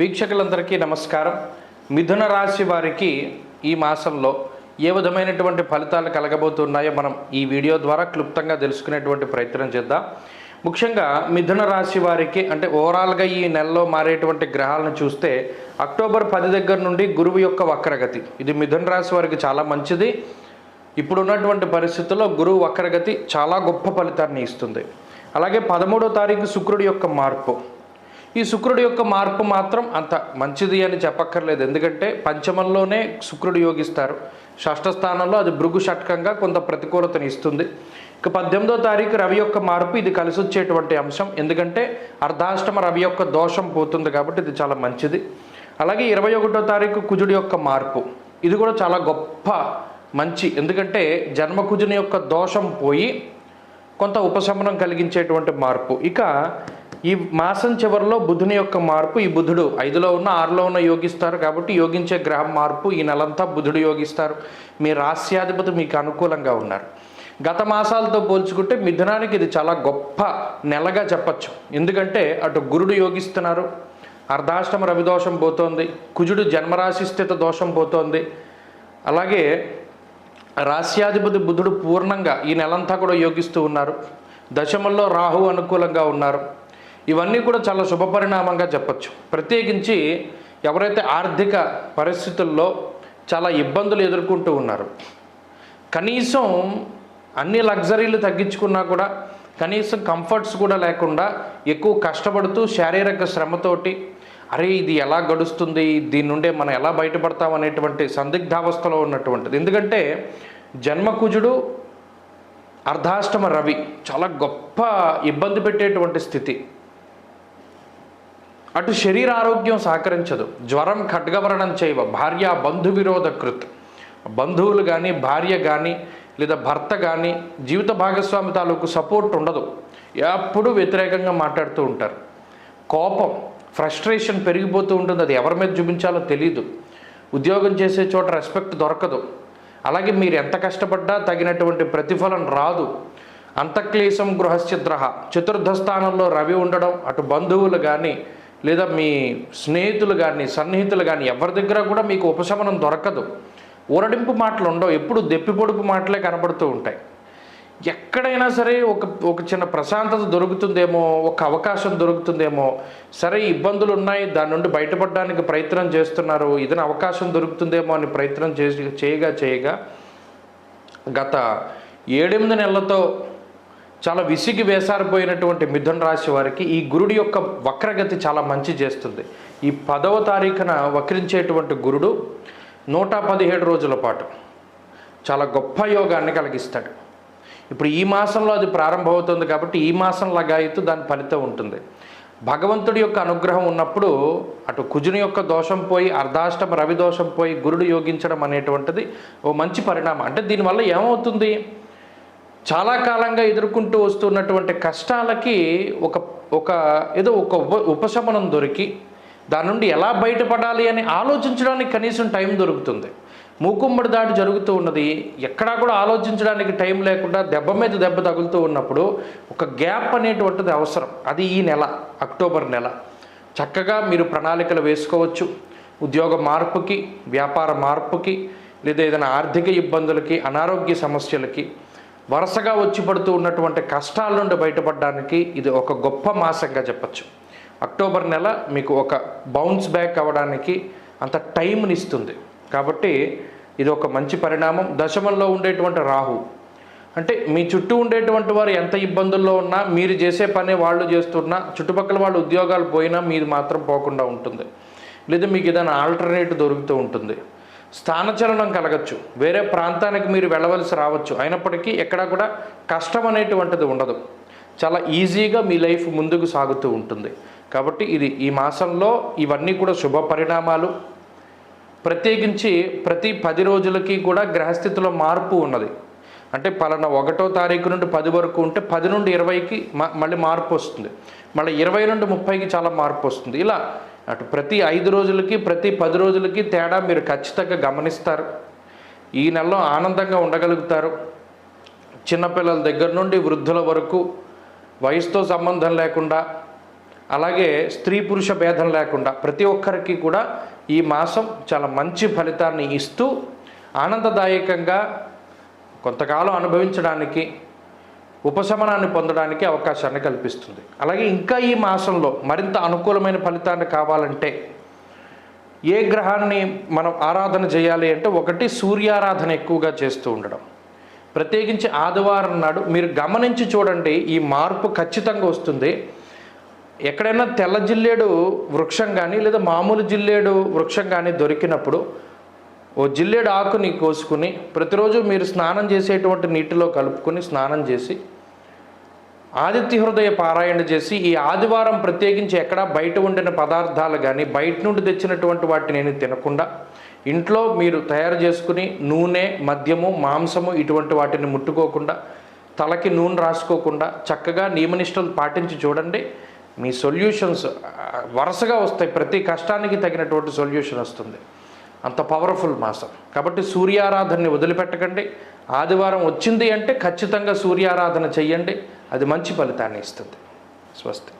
వీక్షకులందరికీ నమస్కారం. మిథున రాశి వారికి ఈ మాసంలో ఏ విధమైనటువంటి ఫలితాలు కలగబోతున్నాయో మనం ఈ వీడియో ద్వారా క్లుప్తంగా తెలుసుకునేటువంటి ప్రయత్నం చేద్దాం. ముఖ్యంగా మిథున రాశి వారికి అంటే ఓవరాల్గా ఈ నెలలో మారేటువంటి గ్రహాలను చూస్తే అక్టోబర్ పది దగ్గర నుండి గురువు యొక్క వక్రగతి. ఇది మిథున రాశి వారికి చాలా మంచిది. ఇప్పుడున్నటువంటి పరిస్థితుల్లో గురువు వక్రగతి చాలా గొప్ప ఫలితాన్ని ఇస్తుంది. అలాగే పదమూడో తారీఖు శుక్రుడి యొక్క మార్పు. ఈ శుక్రుడి యొక్క మార్పు మాత్రం అంత మంచిది అని చెప్పక్కర్లేదు. ఎందుకంటే పంచమంలోనే శుక్రుడు యోగిస్తారు. షష్ఠ స్థానంలో అది భృగు షట్కంగా కొంత ప్రతికూలతని ఇస్తుంది. ఇక పద్దెనిమిదో తారీఖు రవి యొక్క మార్పు ఇది కలిసి వచ్చేటువంటి అంశం. ఎందుకంటే అర్ధాష్టమ రవి యొక్క దోషం పోతుంది కాబట్టి ఇది చాలా మంచిది. అలాగే ఇరవై ఒకటో తారీఖు కుజుడి యొక్క మార్పు. ఇది కూడా చాలా గొప్ప మంచి. ఎందుకంటే జన్మకుజుని యొక్క దోషం పోయి కొంత ఉపశమనం కలిగించేటువంటి మార్పు. ఇక ఈ మాసం చివరిలో బుధుని యొక్క మార్పు ఈ బుధుడు ఐదులో ఉన్న ఆరులో ఉన్న యోగిస్తారు కాబట్టి యోగించే గ్రహం మార్పు ఈ నెలంతా బుధుడు యోగిస్తారు. మీ రాస్యాధిపతి మీకు అనుకూలంగా ఉన్నారు. గత మాసాలతో పోల్చుకుంటే మిథునానికి ఇది చాలా గొప్ప నెలగా చెప్పచ్చు. ఎందుకంటే అటు గురుడు యోగిస్తున్నారు అర్ధాష్టమ రవి దోషం పోతోంది కుజుడు జన్మరాశి స్థిత దోషం పోతోంది. అలాగే రాస్యాధిపతి బుధుడు పూర్ణంగా ఈ నెలంతా కూడా యోగిస్తూ ఉన్నారు. దశమంలో రాహు అనుకూలంగా ఉన్నారు. ఇవన్నీ కూడా చాలా శుభ పరిణామంగా చెప్పచ్చు. ప్రత్యేకించి ఎవరైతే ఆర్థిక పరిస్థితుల్లో చాలా ఇబ్బందులు ఎదుర్కొంటూ ఉన్నారు కనీసం అన్ని లగ్జరీలు తగ్గించుకున్నా కూడా కనీసం కంఫర్ట్స్ కూడా లేకుండా ఎక్కువ కష్టపడుతూ శారీరక శ్రమతోటి అరే ఇది ఎలా గడుస్తుంది దీని నుండే మనం ఎలా బయటపడతాం అనేటువంటి సందిగ్ధావస్థలో ఉన్నటువంటిది. ఎందుకంటే జన్మకుజుడు అర్ధాష్టమ రవి చాలా గొప్ప ఇబ్బంది పెట్టేటువంటి స్థితి. అటు శరీర ఆరోగ్యం సహకరించదు. జ్వరం ఖడ్గవరణం చేయవ. భార్య బంధు విరోధ కృత్. బంధువులు కానీ భార్య కానీ లేదా భర్త కానీ జీవిత భాగస్వామి తాలూకు సపోర్ట్ ఉండదు. ఎప్పుడూ వ్యతిరేకంగా మాట్లాడుతూ ఉంటారు. కోపం ఫ్రస్ట్రేషన్ పెరిగిపోతూ ఉంటుంది. అది ఎవరి మీద చూపించాలో తెలియదు ఉద్యోగం చేసే చోట రెస్పెక్ట్ దొరకదు. అలాగే మీరు ఎంత కష్టపడ్డా తగినటువంటి ప్రతిఫలం రాదు. అంతక్లేశం గృహశ్చిద్రహ చతుర్థ స్థానంలో రవి ఉండడం అటు బంధువులు కానీ లేదా మీ స్నేహితులు కానీ సన్నిహితులు కానీ ఎవరి దగ్గర కూడా మీకు ఉపశమనం దొరకదు. ఊరడింపు మాటలు ఉండవు. ఎప్పుడు దెప్పి పొడుపు మాటలే కనబడుతూ ఉంటాయి. ఎక్కడైనా సరే ఒక ఒక చిన్న ప్రశాంతత దొరుకుతుందేమో ఒక అవకాశం దొరుకుతుందేమో సరే ఇబ్బందులు ఉన్నాయి దాని నుండి బయటపడడానికి ప్రయత్నం చేస్తున్నారు ఏదైనా అవకాశం దొరుకుతుందేమో అని ప్రయత్నం చేసి చేయగా చేయగా గత ఏడెనిమిది నెలలతో చాలా విసిగి వేసారిపోయినటువంటి మిథున రాశి వారికి ఈ గురుడి యొక్క వక్రగతి చాలా మంచి చేస్తుంది. ఈ పదవ తారీఖున వక్రించేటువంటి గురుడు నూట పదిహేడు రోజుల పాటు చాలా గొప్ప యోగాన్ని కలిగిస్తాడు. ఇప్పుడు ఈ మాసంలో అది ప్రారంభమవుతుంది కాబట్టి ఈ మాసం లగాయితూ దాని ఫలితం ఉంటుంది. భగవంతుడి యొక్క అనుగ్రహం ఉన్నప్పుడు అటు కుజుని యొక్క దోషం పోయి అర్ధాష్టమ రవి దోషం పోయి గురుడు యోగించడం అనేటువంటిది ఓ మంచి పరిణామం. అంటే దీనివల్ల ఏమవుతుంది? చాలా కాలంగా ఎదుర్కొంటూ వస్తున్నటువంటి కష్టాలకి ఒక ఒక ఏదో ఒక ఉప ఉపశమనం దొరికి దాని నుండి ఎలా బయటపడాలి అని ఆలోచించడానికి కనీసం టైం దొరుకుతుంది. మూకుమ్మడి దాడి జరుగుతూ ఉన్నది. ఎక్కడా కూడా ఆలోచించడానికి టైం లేకుండా దెబ్బ మీద దెబ్బ తగులుతూ ఉన్నప్పుడు ఒక గ్యాప్ అనేటువంటిది అవసరం. అది ఈ నెల అక్టోబర్ నెల. చక్కగా మీరు ప్రణాళికలు వేసుకోవచ్చు. ఉద్యోగ మార్పుకి వ్యాపార మార్పుకి లేదా ఏదైనా ఆర్థిక ఇబ్బందులకి అనారోగ్య సమస్యలకి వరుసగా వచ్చి పడుతూ ఉన్నటువంటి కష్టాల నుండి బయటపడడానికి ఇది ఒక గొప్ప మాసంగా చెప్పచ్చు. అక్టోబర్ నెల మీకు ఒక బౌన్స్ బ్యాక్ అవ్వడానికి అంత టైంని ఇస్తుంది. కాబట్టి ఇది ఒక మంచి పరిణామం. దశమంలో ఉండేటువంటి రాహు. అంటే మీ చుట్టూ ఉండేటువంటి వారు ఎంత ఇబ్బందుల్లో ఉన్నా మీరు చేసే పని వాళ్ళు చేస్తున్నా చుట్టుపక్కల వాళ్ళు ఉద్యోగాలు పోయినా మీది మాత్రం పోకుండా ఉంటుంది. లేదా మీకు ఏదైనా ఆల్టర్నేట్ దొరుకుతూ ఉంటుంది. స్థానచలనం కలగచ్చు. వేరే ప్రాంతానికి మీరు వెళ్ళవలసి రావచ్చు. అయినప్పటికీ ఎక్కడా కూడా కష్టం అనేటువంటిది ఉండదు. చాలా ఈజీగా మీ లైఫ్ ముందుకు సాగుతూ ఉంటుంది. కాబట్టి ఇది ఈ మాసంలో ఇవన్నీ కూడా శుభ పరిణామాలు. ప్రత్యేకించి ప్రతి పది రోజులకి కూడా గ్రహస్థితిలో మార్పు ఉన్నది. అంటే పలానా ఒకటో తారీఖు నుండి పది వరకు ఉంటే పది నుండి ఇరవైకి మ- మళ్ళీ మార్పు వస్తుంది. మళ్ళీ ఇరవై నుండి ముప్పైకి చాలా మార్పు వస్తుంది. ఇలా అటు ప్రతి ఐదు రోజులకి ప్రతి పది రోజులకి తేడా మీరు ఖచ్చితంగా గమనిస్తారు. ఈ నెలలో ఆనందంగా ఉండగలుగుతారు. చిన్నపిల్లల దగ్గర నుండి వృద్ధుల వరకు వయసుతో సంబంధం లేకుండా అలాగే స్త్రీ పురుష భేదం లేకుండా ప్రతి ఒక్కరికి కూడా ఈ మాసం చాలా మంచి ఫలితాన్ని ఇస్తూ ఆనందదాయకంగా కొంతకాలం అనుభవించడానికి ఉపశమనాన్ని పొందడానికి అవకాశాన్ని కల్పిస్తుంది. అలాగే ఇంకా ఈ మాసంలో మరింత అనుకూలమైన ఫలితాన్ని కావాలంటే ఏ గ్రహాన్ని మనం ఆరాధన చేయాలి అంటే ఒకటి సూర్యారాధన ఎక్కువగా చేస్తూ ఉండడం. ప్రత్యేకించి ఆదివారం నాడు మీరు గమనించి చూడండి ఈ మార్పు ఖచ్చితంగా వస్తుంది. ఎక్కడైనా తెల్ల జిల్లేడు వృక్షం కానీ లేదా మామూలు జిల్లేడు వృక్షం కానీ దొరికినప్పుడు ఓ జిల్లేడు ఆకుని కోసుకుని ప్రతిరోజు మీరు స్నానం చేసేటువంటి నీటిలో కలుపుకొని స్నానం చేసి ఆదిత్య హృదయ పారాయణ చేసి ఈ ఆదివారం ప్రత్యేకించి ఎక్కడా బయట ఉండిన పదార్థాలు కానీ బయట నుండి తెచ్చినటువంటి వాటిని నేను తినకుండా ఇంట్లో మీరు తయారు చేసుకుని నూనె మద్యము మాంసము ఇటువంటి వాటిని ముట్టుకోకుండా తలకి నూనె రాసుకోకుండా చక్కగా నియమనిష్టలు పాటించి చూడండి. మీ సొల్యూషన్స్ వరుసగా వస్తాయి. ప్రతి కష్టానికి తగినటువంటి సొల్యూషన్ వస్తుంది. అంత పవర్ఫుల్ మాసం. కాబట్టి సూర్యారాధనని వదిలిపెట్టకండి. ఆదివారం వచ్చింది అంటే ఖచ్చితంగా సూర్యారాధన చెయ్యండి. అది మంచి ఫలితాన్ని ఇస్తుంది. స్వస్తి.